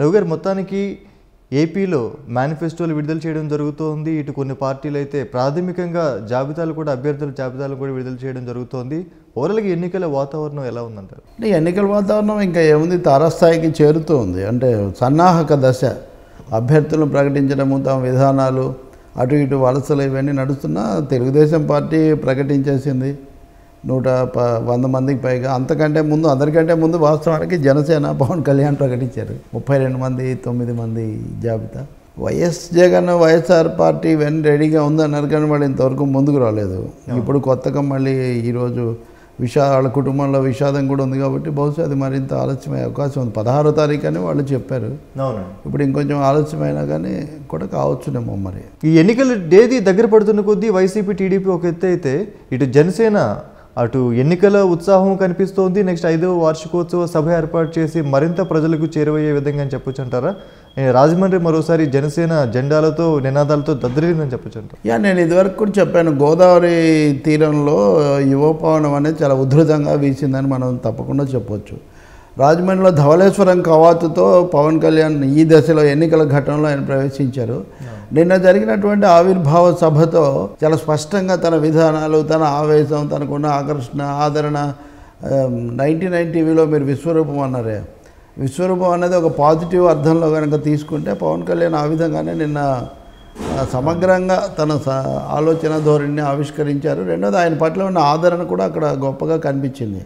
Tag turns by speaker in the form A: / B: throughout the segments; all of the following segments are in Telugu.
A: రవి గారు మొత్తానికి ఏపీలో మేనిఫెస్టోలు విడుదల చేయడం జరుగుతోంది. ఇటు కొన్ని పార్టీలు అయితే ప్రాథమికంగా జాబితాలు కూడా అభ్యర్థుల జాబితాలు కూడా విడుదల చేయడం జరుగుతోంది. ఓవరాల్గా ఎన్నికల వాతావరణం ఎలా ఉందంటారు?
B: అంటే ఎన్నికల వాతావరణం ఇంకా ఏముంది? తారాస్థాయికి చేరుతూ ఉంది అంటే సన్నాహక దశ. అభ్యర్థులను ప్రకటించడము తమ విధానాలు అటు ఇటు వలసలు ఇవన్నీ నడుస్తున్నా తెలుగుదేశం పార్టీ ప్రకటించేసింది. నూట ప వంద మందికి పైగా. అంతకంటే ముందు అందరికంటే ముందు వాస్తవానికి జనసేన పవన్ కళ్యాణ్ ప్రకటించారు. ముప్పై రెండు మంది తొమ్మిది మంది జాబితా. వైఎస్ జగన్ వైఎస్ఆర్ పార్టీ ఇవన్నీ రెడీగా ఉందన్నారు కానీ వాళ్ళు ఇంతవరకు ముందుకు రాలేదు. ఇప్పుడు కొత్తగా మళ్ళీ ఈరోజు విషా వాళ్ళ కుటుంబంలో విషాదం కూడా ఉంది కాబట్టి బహుశా అది మరింత ఆలస్యమయ్యే అవకాశం ఉంది. పదహారో తారీఖు అని వాళ్ళు చెప్పారు. ఇప్పుడు ఇంకొంచెం ఆలస్యమైనా కానీ కూడా కావచ్చునేమో మరి.
A: ఈ ఎన్నికల తేదీ దగ్గర పడుతున్న కొద్దీ వైసీపీ టీడీపీ ఒక ఎత్తు అయితే ఇటు జనసేన అటు ఎన్నికల ఉత్సాహం కనిపిస్తోంది. నెక్స్ట్ ఐదవ వార్షికోత్సవ సభ ఏర్పాటు చేసి మరింత ప్రజలకు చేరువయ్యే విధంగా అని చెప్పొచ్చు అంటారా? రాజమండ్రి మరోసారి జనసేన జెండాలతో నినాదాలతో దద్దరిల్లిందని చెప్పొచ్చు అంటారు.
B: యా నేను ఇదివరకు కూడా చెప్పాను గోదావరి తీరంలో యువపవనం అనేది చాలా ఉధృతంగా వీసిందని మనం తప్పకుండా చెప్పొచ్చు. రాజమండ్రిలో ధవళేశ్వరం కవాతుతో పవన్ కళ్యాణ్ ఈ దశలో ఎన్నికల ఘట్టంలో ఆయన ప్రవేశించారు. నిన్న జరిగినటువంటి ఆవిర్భావ సభతో చాలా స్పష్టంగా తన విధానాలు తన ఆవేశం తనకున్న ఆకర్షణ ఆదరణ నైంటీ నైన్ టీవీలో మీరు విశ్వరూపం అన్నారే. విశ్వరూపం అనేది ఒక పాజిటివ్ అర్థంలో కనుక తీసుకుంటే పవన్ కళ్యాణ్ ఆ విధంగానే నిన్న సమగ్రంగా తన స ఆలోచన ధోరణిని ఆవిష్కరించారు. రెండోది ఆయన పట్ల ఉన్న ఆదరణ కూడా అక్కడ గొప్పగా కనిపించింది.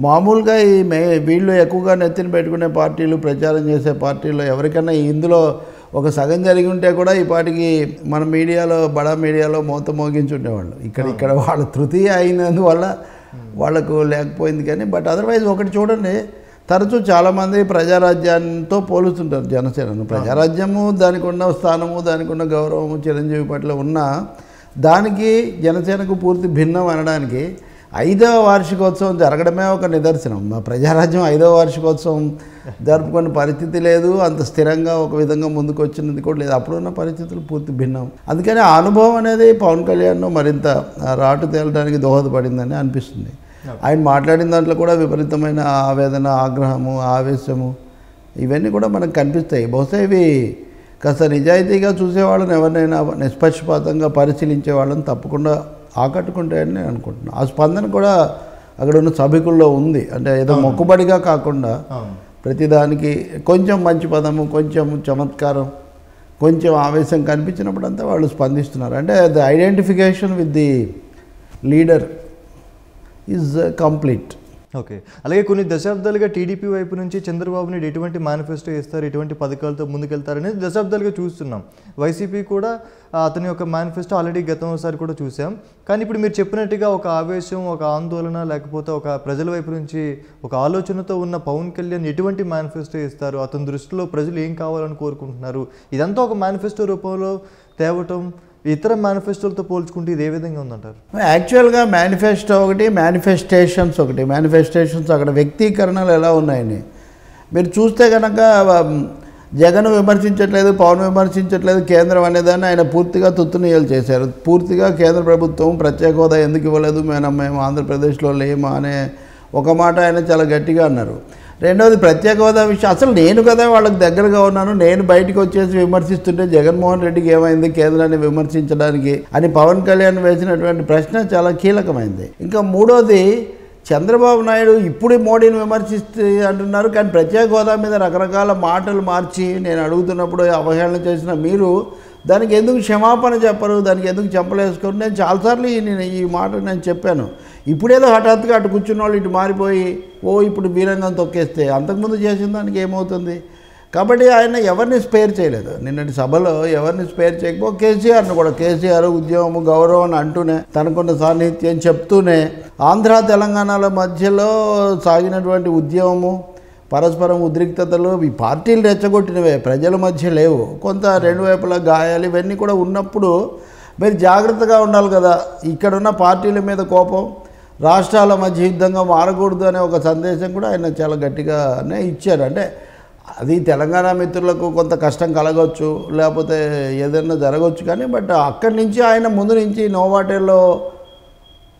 B: మామూలుగా ఈ మే వీళ్ళు ఎక్కువగా నెత్తిన పెట్టుకునే పార్టీలు ప్రచారం చేసే పార్టీలు ఎవరికైనా ఇందులో ఒక సగం జరిగి ఉంటే కూడా ఈ పాటికి మన మీడియాలో బడా మీడియాలో మోత మోగించుండేవాళ్ళు. ఇక్కడ ఇక్కడ వాళ్ళ తృతీయ అయినందువల్ల వాళ్ళకు లేకపోయింది కానీ బట్ అదర్వైజ్ ఒకటి చూడండి తరచూ చాలామంది ప్రజారాజ్యంతో పోలుస్తుంటారు జనసేనను. ప్రజారాజ్యము దానికి ఉన్న స్థానము దానికి ఉన్న గౌరవము చిరంజీవి పట్ల ఉన్న దానికి జనసేనకు పూర్తి భిన్నం అనడానికి ఐదవ వార్షికోత్సవం జరగడమే ఒక నిదర్శనం. మా ప్రజారాజ్యం ఐదవ వార్షికోత్సవం జరుపుకునే పరిస్థితి లేదు. అంత స్థిరంగా ఒక విధంగా ముందుకు వచ్చినది కూడా లేదు. అప్పుడున్న పరిస్థితులు పూర్తి భిన్నం. అందుకని ఆ అనుభవం అనేది పవన్ కళ్యాణ్ మరింత రాటు తేలడానికి దోహదపడిందని అనిపిస్తుంది. ఆయన మాట్లాడిన దాంట్లో కూడా విపరీతమైన ఆవేదన ఆగ్రహము ఆవేశము ఇవన్నీ కూడా మనకు కనిపిస్తాయి. బహుశా ఇవి కాస్త నిజాయితీగా చూసేవాళ్ళని ఎవరినైనా నిష్పక్షపాతంగా పరిశీలించే వాళ్ళని తప్పకుండా ఆకట్టుకుంటాయని నేను అనుకుంటున్నాను ఆ స్పందన కూడా అక్కడ ఉన్న సభికుల్లో ఉంది. అంటే ఏదో మొక్కుబడిగా కాకుండా ప్రతిదానికి కొంచెం మంచి పదము కొంచెం చమత్కారం కొంచెం ఆవేశం కనిపించినప్పుడంతా వాళ్ళు స్పందిస్తున్నారు. అంటే the identification with the leader is complete.
A: Okay. అలాగే కొన్ని దశాబ్దాలుగా టీడీపీ వైపు నుంచి చంద్రబాబు నాయుడు ఎటువంటి మేనిఫెస్టో ఇస్తారు ఎటువంటి పథకాలతో ముందుకెళ్తారనేది దశాబ్దాలుగా చూస్తున్నాం. వైసీపీ కూడా అతని యొక్క మేనిఫెస్టో ఆల్రెడీ గతం ఒకసారి కూడా చూసాం. కానీ ఇప్పుడు మీరు చెప్పినట్టుగా ఒక ఆవేశం ఒక ఆందోళన లేకపోతే ఒక ప్రజల వైపు నుంచి ఒక ఆలోచనతో ఉన్న పవన్ కళ్యాణ్ ఎటువంటి మేనిఫెస్టో ఇస్తారు అతని దృష్టిలో ప్రజలు ఏం కావాలని కోరుకుంటున్నారు? ఇదంతా ఒక మేనిఫెస్టో రూపంలో తేవటం ఇతర మేనిఫెస్టోలతో పోల్చుకుంటే ఇది ఏ విధంగా ఉందంటారు?
B: యాక్చువల్గా మేనిఫెస్టో ఒకటి మేనిఫెస్టేషన్స్ ఒకటి. మేనిఫెస్టేషన్స్ అక్కడ వ్యక్తీకరణలు ఎలా ఉన్నాయని. మీరు చూస్తే కనుక జగన్ విమర్శించట్లేదు పవన్ విమర్శించట్లేదు కేంద్రం అనేదాన్ని ఆయన పూర్తిగా తుత్తునీయలు చేశారు. పూర్తిగా కేంద్ర ప్రభుత్వం ప్రత్యేక హోదా ఎందుకు ఇవ్వలేదు? మేము మేము ఆంధ్రప్రదేశ్లో లేమా అనే ఒక మాట ఆయన చాలా గట్టిగా అన్నారు. రెండవది ప్రత్యేక హోదా విషయం. అసలు నేను కదా వాళ్ళకి దగ్గరగా ఉన్నాను. నేను బయటకు వచ్చేసి విమర్శిస్తుంటే జగన్మోహన్ రెడ్డికి ఏమైంది కేంద్రాన్ని విమర్శించడానికి అని పవన్ కళ్యాణ్ వేసినటువంటి ప్రశ్న చాలా కీలకమైంది. ఇంకా మూడోది చంద్రబాబు నాయుడు ఇప్పుడు మోడీని విమర్శిస్తే అంటున్నారు. కానీ ప్రత్యేక హోదా మీద రకరకాల మాటలు మార్చి నేను అడుగుతున్నప్పుడు అవహేళన చేసిన మీరు దానికి ఎందుకు క్షమాపణ చెప్పరు? దానికి ఎందుకు చెప్పలేసుకోరు నేను చాలాసార్లు నేను ఈ మాట నేను చెప్పాను. ఇప్పుడేదో హఠాత్తుగా అటు కూర్చున్న వాళ్ళు ఇటు మారిపోయి ఓ ఇప్పుడు బీరంగం తొక్కేస్తే అంతకుముందు చేసిన దానికి ఏమవుతుంది? కాబట్టి ఆయన ఎవరిని స్పేర్ చేయలేదు. నిన్నటి సభలో ఎవరిని స్పేర్ చేయకపో కేసీఆర్ను కూడా కేసీఆర్ ఉద్యమము గౌరవం అని అంటూనే తనకున్న సాన్నిహిత్యం చెప్తూనే ఆంధ్ర తెలంగాణల మధ్యలో సాగినటువంటి ఉద్యమము పరస్పరం ఉద్రిక్తతలు ఈ పార్టీలు రెచ్చగొట్టినవే ప్రజల మధ్య లేవు. కొంత రెండు వైపులా గాయాలు ఇవన్నీ కూడా ఉన్నప్పుడు మీరు జాగ్రత్తగా ఉండాలి కదా. ఇక్కడున్న పార్టీల మీద కోపం రాష్ట్రాల మధ్య యుద్ధంగా మారకూడదు అనే ఒక సందేశం కూడా ఆయన చాలా గట్టిగానే ఇచ్చారు. అంటే అది తెలంగాణ మిత్రులకు కొంత కష్టం కలగవచ్చు లేకపోతే ఏదైనా జరగవచ్చు కానీ బట్ అక్కడి నుంచి ఆయన ముందు నుంచి నోవాటేల్లో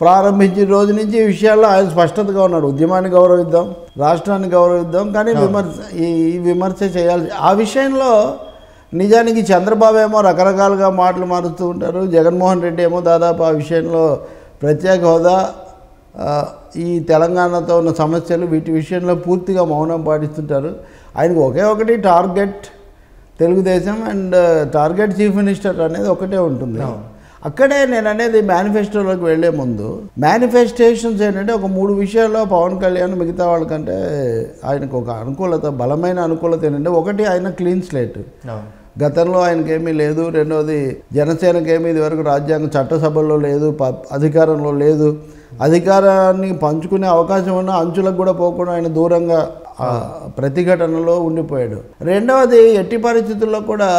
B: ప్రారంభించిన రోజు నుంచి ఈ విషయాల్లో ఆయన స్పష్టతగా ఉన్నాడు. ఉద్యమాన్ని గౌరవిద్దాం రాష్ట్రాన్ని గౌరవిద్దాం కానీ విమర్శ ఈ విమర్శ చేయాలి. ఆ విషయంలో నిజానికి చంద్రబాబు ఏమో రకరకాలుగా మాటలు మారుస్తూ ఉంటారు. జగన్మోహన్ రెడ్డి ఏమో దాదాపు ఆ విషయంలో ప్రత్యేక హోదా ఈ తెలంగాణతో ఉన్న సమస్యలు వీటి విషయంలో పూర్తిగా మౌనం పాటిస్తుంటారు. ఆయనకు ఒకే ఒకటి target Telugu Desam and target chief minister అనేది ఒకటే ఉంటుంది. అక్కడే నేను అనేది మేనిఫెస్టోలోకి వెళ్ళే ముందు మేనిఫెస్టేషన్స్ ఏంటంటే ఒక మూడు విషయాల్లో పవన్ కళ్యాణ్ మిగతా వాళ్ళకంటే ఆయనకు ఒక అనుకూలత బలమైన అనుకూలత ఏంటంటే ఒకటి ఆయన క్లీన్ స్లేట్. గతంలో ఆయనకేమీ లేదు రెండవది జనసేనకేమీ ఇదివరకు రాజ్యాంగ చట్టసభల్లో లేదు ప- అధికారంలో లేదు. అధికారాన్ని పంచుకునే అవకాశం ఉన్న అంచులకు కూడా పోకుండా ఆయన దూరంగా ప్రతిఘటనలో ఉండిపోయాడు. రెండవది ఎట్టి పరిస్థితుల్లో కూడా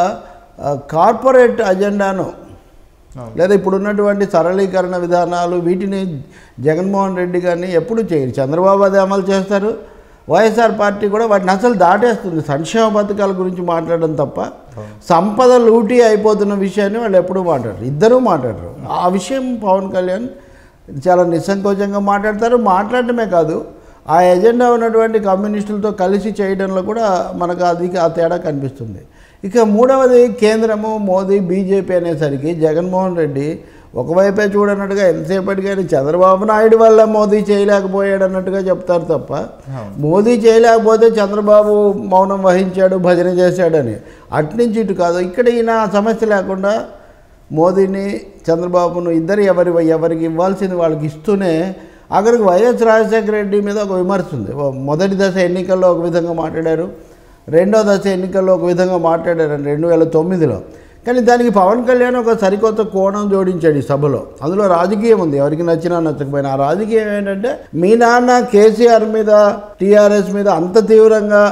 B: కార్పొరేట్ అజెండాను. లేదా ఇప్పుడు ఉన్నటువంటి సరళీకరణ విధానాలు వీటిని జగన్మోహన్ రెడ్డి గారిని ఎప్పుడు చేయరు చంద్రబాబు అది అమలు చేస్తారు వైఎస్ఆర్ పార్టీ కూడా వాటిని అసలు దాటేస్తుంది. సంక్షేమ పథకాల గురించి మాట్లాడడం తప్ప సంపద లూటీ అయిపోతున్న విషయాన్ని వాళ్ళు ఎప్పుడూ మాట్లాడరు. ఇద్దరూ మాట్లాడరు. ఆ విషయం పవన్ కళ్యాణ్ చాలా నిస్సంకోచంగా మాట్లాడతారు. మాట్లాడటమే కాదు ఆ ఎజెండా ఉన్నటువంటి కమ్యూనిస్టులతో కలిసి చేయడంలో కూడా మనకు అది ఆ తేడా కనిపిస్తుంది. ఇక మూడవది కేంద్రము మోదీ బీజేపీ అనేసరికి జగన్మోహన్ రెడ్డి ఒకవైపే చూడనట్టుగా ఎంతసేపటికి ఆయన చంద్రబాబు నాయుడు వల్ల మోదీ చేయలేకపోయాడు అన్నట్టుగా చెప్తారు తప్ప. మోదీ చేయలేకపోతే చంద్రబాబు మౌనం వహించాడు భజన చేశాడని. అట్నుంచి ఇటు కాదు. ఇక్కడ ఈయన సమస్య లేకుండా మోదీని చంద్రబాబును ఇద్దరు ఎవరి ఎవరికి ఇవ్వాల్సింది వాళ్ళకి ఇస్తూనే అక్కడికి వైఎస్ రాజశేఖర రెడ్డి మీద ఒక విమర్శ ఉంది. మొదటి దశ ఎన్నికల్లో ఒక విధంగా మాట్లాడారు రెండో దశ ఎన్నికల్లో ఒక విధంగా మాట్లాడారు రెండు వేల తొమ్మిదిలో. కానీ దానికి పవన్ కళ్యాణ్ ఒక సరికొత్త కోణం జోడించాడు ఈ సభలో. అందులో రాజకీయం ఉంది. ఎవరికి నచ్చినా నచ్చకపోయినా. ఆ రాజకీయం ఏంటంటే మీ నాన్న కేసీఆర్ మీద టీఆర్ఎస్ మీద అంత తీవ్రంగా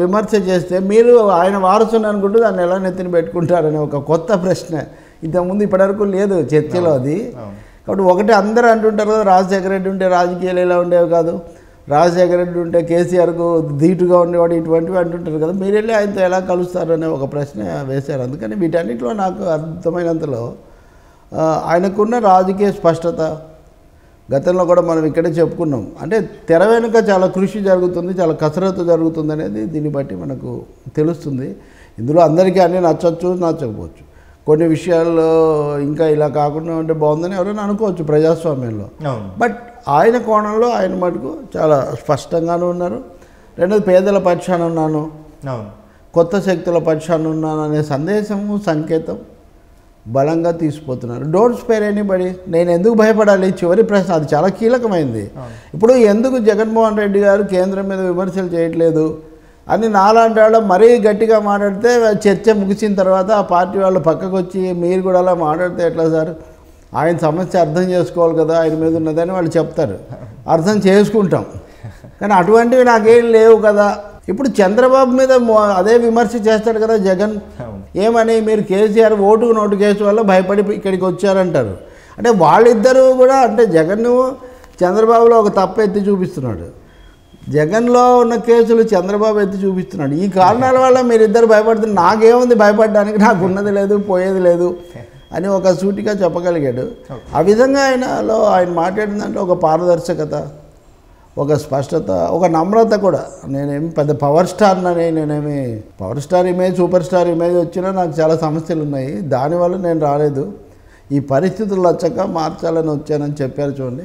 B: విమర్శ చేస్తే మీరు ఆయన వారసుని అనుకుంటూ దాన్ని ఎలా నెత్తిన పెట్టుకుంటారనే ఒక కొత్త ప్రశ్న. ఇంతకుముందు ఇప్పటివరకు లేదు చర్చలో అది. కాబట్టి ఒకటి అందరూ అంటుంటారు కదా రాజశేఖర రెడ్డి ఉంటే రాజకీయాలు ఇలా ఉండేవి కాదు. రాజశేఖర రెడ్డి ఉంటే కేసీఆర్కు ధీటుగా ఉండేవాడు ఇటువంటివి అంటుంటారు కదా. మీరు వెళ్ళి ఆయనతో ఎలా కలుస్తారు అనే ఒక ప్రశ్న వేశారు. అందుకని వీటన్నిటిలో నాకు అర్థమైనంతలో ఆయనకున్న రాజకీయ స్పష్టత గతంలో కూడా మనం ఇక్కడే చెప్పుకున్నాం. అంటే తెర వెనుక చాలా కృషి జరుగుతుంది చాలా కసరత్తు జరుగుతుంది అనేది దీన్ని బట్టి మనకు తెలుస్తుంది. ఇందులో అందరికీ అన్నీ నచ్చవచ్చు నచ్చకపోవచ్చు. కొన్ని విషయాల్లో ఇంకా ఇలా కాకుండా ఉంటే బాగుందని ఎవరైనా అనుకోవచ్చు ప్రజాస్వామ్యంలో. బట్ ఆయన కోణంలో ఆయన మటుకు చాలా స్పష్టంగానే ఉన్నారు. రెండోది పేదల పక్షాన ఉన్నాను. కొత్త శక్తుల పక్షాన ఉన్నాను అనే సందేశము సంకేతం బలంగా తీసుకుపోతున్నారు డోంట్ స్పేర్ ఎనీబడి నేను ఎందుకు భయపడాలి? చివరి ప్రశ్న అది చాలా కీలకమైంది. ఇప్పుడు ఎందుకు జగన్మోహన్ రెడ్డి గారు కేంద్రం మీద విమర్శలు చేయట్లేదు? అని నాలాంటి వాళ్ళు మరీ గట్టిగా మాట్లాడితే చర్చ ముగిసిన తర్వాత ఆ పార్టీ వాళ్ళు పక్కకు వచ్చి మీరు కూడా అలా మాట్లాడితే ఎట్లా సార్? ఆయన సమస్య అర్థం చేసుకోవాలి కదా ఆయన మీద ఉన్నదని వాళ్ళు చెప్తారు. అర్థం చేసుకుంటాం. కానీ అటువంటివి నాకేం లేవు కదా. ఇప్పుడు చంద్రబాబు మీద అదే విమర్శ చేస్తాడు కదా జగన్. ఏమని మీరు కేసీఆర్ ఓటుకు నోటు కేసు వల్ల భయపడి ఇక్కడికి వచ్చారంటారు. అంటే వాళ్ళిద్దరూ కూడా అంటే జగన్ చంద్రబాబులో ఒక తప్పు ఎత్తి చూపిస్తున్నాడు. జగన్లో ఉన్న కేసులు చంద్రబాబు ఎత్తి చూపిస్తున్నాడు. ఈ కారణాల వల్ల మీరిద్దరు భయపడుతున్నారు. నాకేముంది భయపడడానికి? నాకు ఉన్నది లేదు పోయేది లేదు అని ఒక సూటిగా చెప్పగలిగాడు. ఆ విధంగా ఆయనలో ఆయన మాట్లాడిన దాంట్లో ఒక పారదర్శకత ఒక స్పష్టత ఒక నమ్రత కూడా. నేనేమి పెద్ద పవర్ స్టార్ అని నేనేమి power star image super star image వచ్చినా నాకు చాలా సమస్యలు ఉన్నాయి. దానివల్ల నేను రాలేదు. ఈ పరిస్థితులు వచ్చాక మార్చాలని వచ్చానని చెప్పారు చూడండి.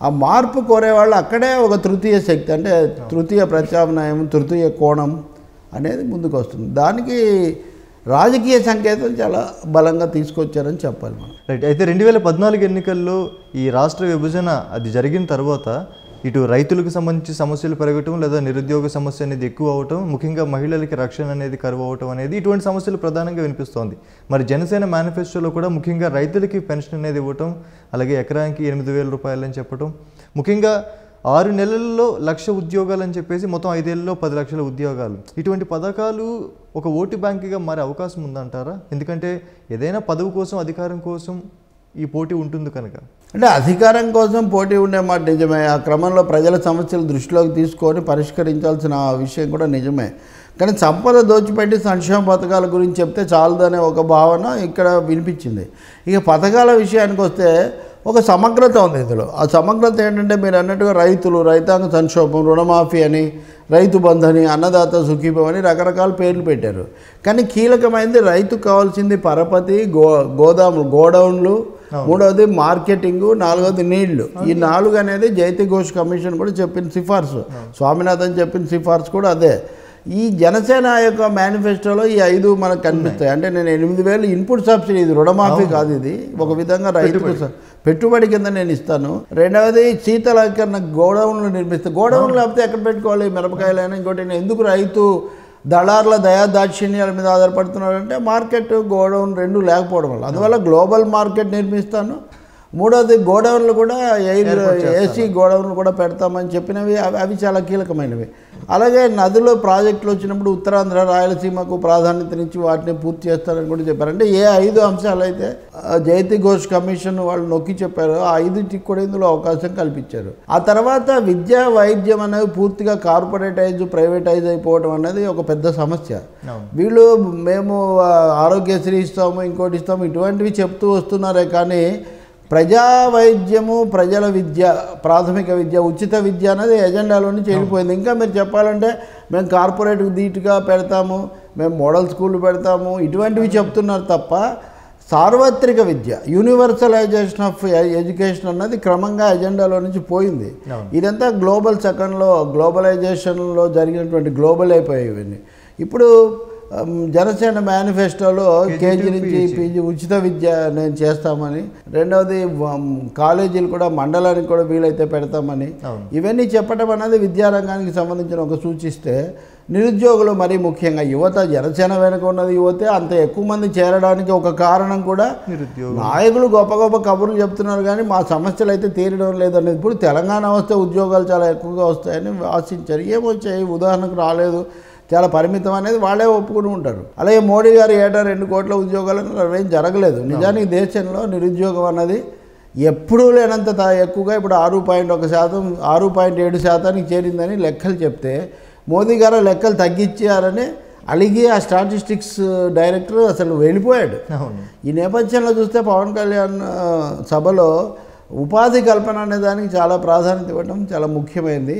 B: ఆ మార్పు కోరేవాళ్ళు అక్కడే ఒక తృతీయ శక్తి అంటే తృతీయ ప్రత్యామ్నాయం తృతీయ కోణం అనేది ముందుకు వస్తుంది దానికి రాజకీయ సంకేతం చాలా బలంగా తీసుకొచ్చారని చెప్పాలి మనం.
A: రైట్ అయితే రెండు వేల పద్నాలుగు ఎన్నికల్లో ఈ రాష్ట్ర విభజన అది జరిగిన తర్వాత ఇటు రైతులకు సంబంధించి సమస్యలు పెరగటం లేదా నిరుద్యోగ సమస్య అనేది ఎక్కువ అవటం ముఖ్యంగా మహిళలకి రక్షణ అనేది కరువు అవటం అనేది ఇటువంటి సమస్యలు ప్రధానంగా వినిపిస్తోంది. మరి జనసేన మేనిఫెస్టోలో కూడా ముఖ్యంగా రైతులకి పెన్షన్ అనేది ఇవ్వటం అలాగే ఎకరానికి ఎనిమిది వేల రూపాయలు అని చెప్పటం ముఖ్యంగా ఆరు నెలల్లో లక్ష ఉద్యోగాలు అని చెప్పేసి మొత్తం ఐదేళ్ళలో పది లక్షల ఉద్యోగాలు. ఇటువంటి పథకాలు ఒక ఓటు బ్యాంకుగా మారే అవకాశం ఉందంటారా? ఎందుకంటే ఏదైనా పదవి కోసం అధికారం కోసం ఈ పోటీ ఉంటుంది కనుక.
B: అంటే అధికారం కోసం పోటీ ఉండే మాట నిజమే. ఆ క్రమంలో ప్రజల సమస్యలు దృష్టిలోకి తీసుకొని పరిష్కరించాల్సిన ఆ విషయం కూడా నిజమే. కానీ సంపద దోచిపెట్టి సంక్షేమ పథకాల గురించి చెప్తే చాలదనే ఒక భావన ఇక్కడ వినిపించింది. ఇక పథకాల విషయానికి వస్తే ఒక సమగ్రత ఉంది ఇందులో. ఆ సమగ్రత ఏంటంటే మీరు అన్నట్టుగా రైతులు రైతాంగ సంక్షోభం రుణమాఫీ అని రైతు బంధు అని అన్నదాత సుఖీభం అని రకరకాల పేర్లు పెట్టారు. కానీ కీలకమైనది రైతుకు కావాల్సింది పరపతి గో గోదాములు గోడౌన్లు మూడవది మార్కెటింగ్ నాలుగవది నీళ్ళు. ఈ నాలుగు అనేది జైతి ఘోష్ కమిషన్ కూడా చెప్పిన సిఫార్సు. స్వామినాథన్ చెప్పిన సిఫార్సు కూడా అదే. ఈ జనసేన యొక్క మేనిఫెస్టోలో ఈ ఐదు మనకు కనిపిస్తాయి. అంటే నేను ఎనిమిది వేలు ఇన్పుట్ సబ్సిడీ ఇది రుణమాఫీ కాదు ఇది. ఒక విధంగా రైతుకు స- పెట్టుబడి కింద నేను ఇస్తాను. రెండవది శీతలీకరణ గోడౌన్లు నిర్మిస్తాను గోడౌన్లు లేకపోతే ఎక్కడ పెట్టుకోవాలి? మిరపకాయలైనా ఇంకోటి. ఎందుకు రైతు దళారుల దయా దాక్షిణ్యాల మీద ఆధారపడుతున్నాడంటే మార్కెట్ గోడౌన్ రెండు లేకపోవడం వల్ల. అందువల్ల గ్లోబల్ మార్కెట్ నిర్మిస్తాను. మూడవది గోడౌన్లు కూడా ఎయిర్ ఏసీ గోడౌన్లు కూడా పెడతామని చెప్పినవి అవి అవి చాలా కీలకమైనవి. అలాగే నదిలో ప్రాజెక్టులు వచ్చినప్పుడు ఉత్తరాంధ్ర రాయలసీమకు ప్రాధాన్యతనిచ్చి వాటిని పూర్తి చేస్తారని కూడా చెప్పారు. అంటే ఏ ఐదు అంశాలు అయితే జయతి ఘోష్ కమిషన్ వాళ్ళు నొక్కి చెప్పారో ఆ ఐదుటికి కూడా ఇందులో అవకాశం కల్పించారు. ఆ తర్వాత విద్య వైద్యం అనేవి పూర్తిగా కార్పొరేటైజ్ ప్రైవేటైజ్ అయిపోవడం అనేది ఒక పెద్ద సమస్య. వీళ్ళు మేము ఆరోగ్యశ్రీ ఇస్తాము ఇంకోటి ఇస్తాము ఇటువంటివి చెప్తూ వస్తున్నారే కానీ ప్రజా వైద్యము ప్రజల విద్య ప్రాథమిక విద్య ఉచిత విద్య అనేది ఎజెండాలో నుంచి వెళ్ళిపోయింది ఇంకా మీరు చెప్పాలంటే మేము కార్పొరేట్ ధీటుగా పెడతాము మేము మోడల్ స్కూల్ పెడతాము ఇటువంటివి చెప్తున్నారు తప్ప సార్వత్రిక విద్య యూనివర్సలైజేషన్ ఆఫ్ ఎడ్యుకేషన్ అన్నది క్రమంగా ఎజెండాలో నుంచి పోయింది. ఇదంతా గ్లోబల్ సెకండ్లో గ్లోబలైజేషన్లో జరిగినటువంటి గ్లోబల్ అయిపోయాయి ఇవన్నీ ఇప్పుడు జనసేన మేనిఫెస్టోలో కేజీ నుంచి పీజీ ఉచిత విద్య నేను చేస్తామని రెండవది కాలేజీలు కూడా మండలానికి కూడా వీలైతే పెడతామని. ఇవన్నీ చెప్పడం అనేది విద్యారంగానికి సంబంధించిన ఒక సూచిస్తే నిరుద్యోగులు మరీ ముఖ్యంగా యువత జనసేన వెనుక ఉన్నది యువతే అంత ఎక్కువ మంది చేరడానికి ఒక కారణం కూడా
A: నిరుద్యోగం
B: నాయకులు గొప్ప గొప్ప కబుర్లు చెప్తున్నారు కానీ మా సమస్యలు అయితే తీరడం లేదనేది. ఇప్పుడు తెలంగాణ వస్తే ఉద్యోగాలు చాలా ఎక్కువగా వస్తాయని ఆశించారు. ఏమొచ్చాయి ఉదాహరణకు రాలేదు. చాలా పరిమితం అనేది వాళ్ళే ఒప్పుకుని ఉంటారు. అలాగే మోడీ గారు ఏటా రెండు కోట్ల ఉద్యోగాలు అన్నారు. అవేం జరగలేదు. నిజానికి దేశంలో నిరుద్యోగం అన్నది ఎప్పుడూ లేనంత ఎక్కువగా ఇప్పుడు ఆరు పాయింట్ ఒక శాతం ఆరు పాయింట్ ఏడు శాతానికి చేరిందని లెక్కలు చెప్తే మోదీ గారు లెక్కలు తగ్గించారని అలిగి ఆ స్టాటిస్టిక్స్ డైరెక్టర్ అసలు వెళ్ళిపోయాడు. ఈ నేపథ్యంలో చూస్తే పవన్ కళ్యాణ్ సభలో ఉపాధి కల్పన అనే దానికి చాలా ప్రాధాన్యత ఇవ్వడం చాలా ముఖ్యమైనది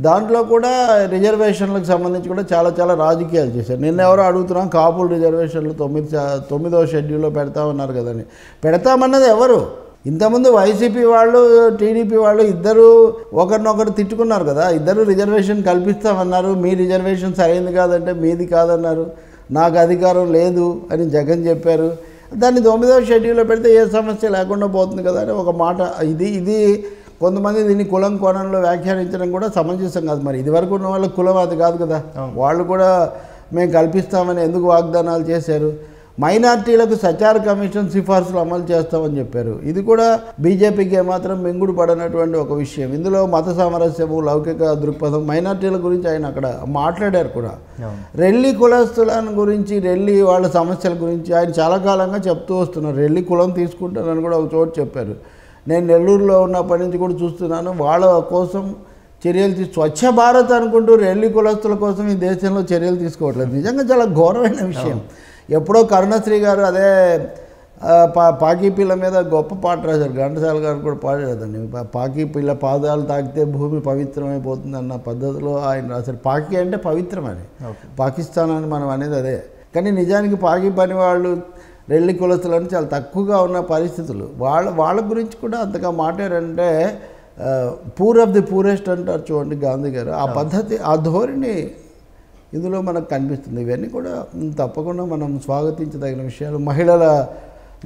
B: దాంట్లో కూడా రిజర్వేషన్లకు సంబంధించి కూడా చాలా చాలా రాజకీయాలు చేశారు. నిన్న ఎవరో అడుగుతున్నాం కాపులు రిజర్వేషన్లు తొమ్మిది తొమ్మిదో తొమ్మిదవ షెడ్యూల్లో పెడతామన్నారు కదని. పెడతామన్నది ఎవరు? ఇంతకుముందు వైసీపీ వాళ్ళు టీడీపీ వాళ్ళు ఇద్దరు ఒకరినొకరు తిట్టుకున్నారు కదా. ఇద్దరు రిజర్వేషన్ కల్పిస్తామన్నారు. మీ రిజర్వేషన్ సరైంది కాదంటే మీది కాదన్నారు. నాకు అధికారం లేదు అని జగన్ చెప్పారు. దాన్ని తొమ్మిదవ షెడ్యూల్లో పెడితే ఏ సమస్య లేకుండా పోతుంది కదా అని ఒక మాట ఇది ఇది కొంతమంది దీన్ని కులం కోణంలో వ్యాఖ్యానించడం కూడా సమంజసం కాదు మరి. ఇదివరకు ఉన్న వాళ్ళ కులం అది కాదు కదా. వాళ్ళు కూడా మేము కల్పిస్తామని ఎందుకు వాగ్దానాలు చేశారు? మైనార్టీలకు సచార కమిషన్ సిఫార్సులు అమలు చేస్తామని చెప్పారు. ఇది కూడా బీజేపీకి ఏమాత్రం మింగుడు పడనటువంటి ఒక విషయం. ఇందులో మత సామరస్యము లౌకిక దృక్పథం మైనార్టీల గురించి ఆయన అక్కడ మాట్లాడారు కూడా. రెల్లి కులస్తులను గురించి రెల్లి వాళ్ళ సమస్యల గురించి ఆయన చాలా కాలంగా చెప్తూ వస్తున్నారు. రెల్లి కులం తీసుకుంటానని కూడా ఒక చోటు చెప్పారు. నేను నెల్లూరులో ఉన్నప్పటి నుంచి కూడా చూస్తున్నాను. వాళ్ళ కోసం చర్యలు తీ స్వచ్ఛ భారత్ అనుకుంటూ రెల్లి కులస్తుల కోసం ఈ దేశంలో చర్యలు తీసుకోవట్లేదు. నిజంగా చాలా ఘోరమైన విషయం. ఎప్పుడో కరుణశ్రీ గారు అదే పా పాకీ పిల్ల మీద గొప్ప పాట రాశారు. ఘంటసాల గారు కూడా పాడేదండి పా- పాకీ పిల్ల పాదాలు తాకితే భూమి పవిత్రమైపోతుంది అన్న పద్ధతిలో ఆయన రాశారు. పాకీ అంటే పవిత్రమని.
A: ఓకే.
B: పాకిస్తాన్ అని మనం అనేది అదే. కానీ నిజానికి పాకి పని వాళ్ళు రెల్లి కులస్తులని చాలా తక్కువగా ఉన్న పరిస్థితులు. వాళ్ళ వాళ్ళ గురించి కూడా అంతగా మాట్లాడంటే పూర్ ఆఫ్ ది పూరెస్ట్ అంటారు చూడండి గాంధీ గారు. ఆ పద్ధతి ఆ ధోరణి ఇందులో మనకు కనిపిస్తుంది. ఇవన్నీ కూడా తప్పకుండా మనం స్వాగతించదగిన విషయాలు. మహిళల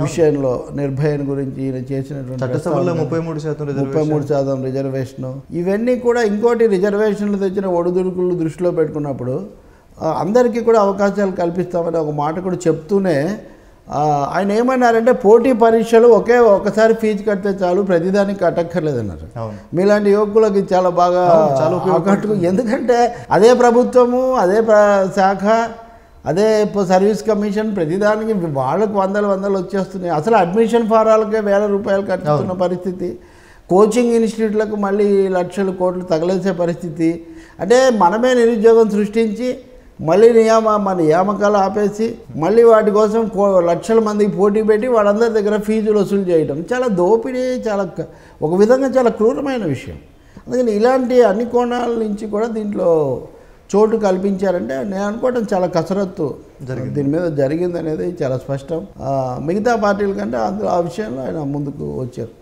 B: విషయంలో నిర్భయన్ గురించి ఈయన చేసినటువంటి.
A: ముప్పై మూడు శాతం
B: ముప్పై మూడు శాతం రిజర్వేషను ఇవన్నీ కూడా ఇంకోటి రిజర్వేషన్లు తెచ్చిన ఒడిదుడుకులు దృష్టిలో పెట్టుకున్నప్పుడు అందరికీ కూడా అవకాశాలు కల్పిస్తామని ఒక మాట కూడా చెప్తూనే ఆయన ఏమన్నారంటే పోటీ పరీక్షలు ఒకే ఒకసారి ఫీజు కడితే చాలు ప్రతిదానికి కట్టక్కర్లేదన్నారు మీలాంటి యువకులకి చాలా బాగా
A: చాలా.
B: ఆకట్టుకు ఎందుకంటే అదే ప్రభుత్వము అదే ప్ర- శాఖ అదే సర్వీస్ కమిషన్ ప్రతిదానికి వాళ్ళకు వందలు వందలు వచ్చేస్తున్నాయి. అసలు అడ్మిషన్ ఫారాలకే వేల రూపాయలు కట్టుతున్న పరిస్థితి. కోచింగ్ ఇన్స్టిట్యూట్లకు మళ్ళీ లక్షలు కోట్లు తగలేసే పరిస్థితి. అంటే మనమే నిరుద్యోగం సృష్టించి మళ్ళీ నియామ మన నియామకాలు ఆపేసి మళ్ళీ వాటి కోసం కో లక్షల మందికి పోటీ పెట్టి వాళ్ళందరి దగ్గర ఫీజులు వసూలు చేయడం చాలా దోపిడీ చాలా ఒక విధంగా చాలా క్రూరమైన విషయం. అందుకని ఇలాంటి అన్ని కోణాల నుంచి కూడా దీంట్లో చోటు కల్పించారంటే నేను అనుకోవడం చాలా కసరత్తు. దీని మీద జరిగింది అనేది చాలా స్పష్టం. మిగతా పార్టీల కంటే అందులో ఆ విషయంలో ఆయన ముందుకు వచ్చారు.